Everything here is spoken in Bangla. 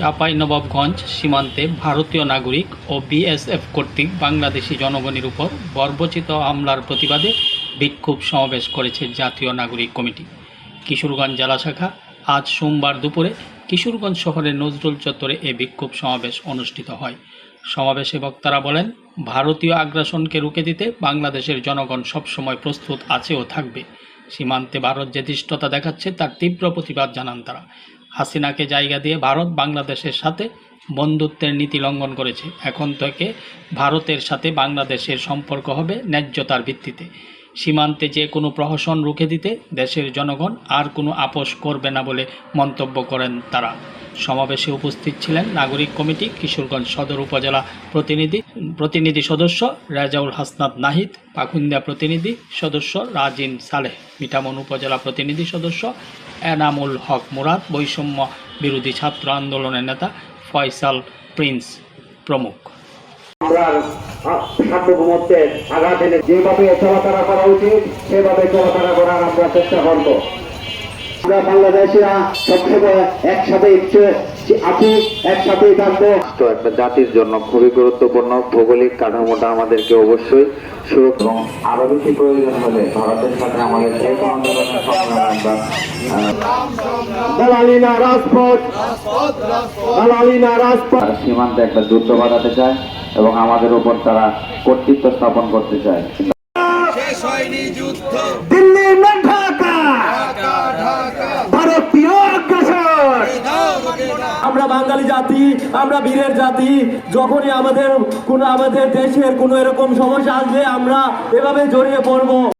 চাঁপাইনবাবগঞ্জ সীমান্তে ভারতীয় নাগরিক ও বিএসএফ কর্তৃক বাংলাদেশি জনগণের উপর বর্বচিত হামলার প্রতিবাদে বিক্ষোভ সমাবেশ করেছে জাতীয় নাগরিক কমিটি। কিশোরগঞ্জ জেলা শাখা আজ সোমবার দুপুরে কিশোরগঞ্জ শহরের নজরুল চত্বরে এ বিক্ষোভ সমাবেশ অনুষ্ঠিত হয়। সমাবেশে বক্তারা বলেন, ভারতীয় আগ্রাসনকে রুখে দিতে বাংলাদেশের জনগণ সবসময় প্রস্তুত আছে ও থাকবে। সীমান্তে ভারত যে ধৃষ্টতা দেখাচ্ছে তার তীব্র প্রতিবাদ জানান তারা। হাসিনাকে জায়গা দিয়ে ভারত বাংলাদেশের সাথে বন্ধুত্বের নীতি লঙ্ঘন করেছে। এখন থেকে ভারতের সাথে বাংলাদেশের সম্পর্ক হবে ন্যায্যতার ভিত্তিতে। সীমান্তে যে কোনো প্রহসন রুখে দিতে দেশের জনগণ আর কোনো আপোষ করবে না বলে মন্তব্য করেন তারা। সমাবেশে উপস্থিত ছিলেন নাগরিক কমিটি কিশোরগঞ্জ সদর উপজেলা প্রতিনিধি প্রতিনিধি সদস্য রাজাউল হাসনাত নাহিদ পাকুন্দিয়া প্রতিনিধি সদস্য রাজিন সালেহ, মিঠামন উপজেলা প্রতিনিধি সদস্য এনামুল হক মুরাদ বৈষম্য বিরোধী ছাত্র আন্দোলনের নেতা ফয়সাল প্রিন্স প্রমুখ। সার্বভৌমত্বের আঘাত এনে যেভাবে চলাফেরা করা উচিত সেভাবে চলাফেরা করার আমরা চেষ্টা করব। আমরা বাংলাদেশিরা সবসময় একসাথে ইচ্ছে আছি একসাথেই থাকব। তো একটা জাতির জন্য খুবই গুরুত্বপূর্ণ ভৌগোলিক কাঠামোটা আমাদেরকে অবশ্যই সুরক্ষা এবং আরও বেশি প্রয়োজন হলে ভারতের সাথে আমাদের যে কোনো দালালিনা রাজপথ। দালালিনা রাজপথ। সীমান্তে একটা যুদ্ধ বাড়াতে চায় এবং আমাদের উপর তারা কর্তৃত্ব স্থাপন করতে চায়। দিল্লি না ঢাকা ভারতীয় আগ্রাসন আমরা বাঙালি জাতি আমরা বীরের জাতি যখনই আমাদের কোনো আমাদের দেশের কোনো এরকম সমস্যা আসবে আমরা এভাবে জড়িয়ে পড়ব।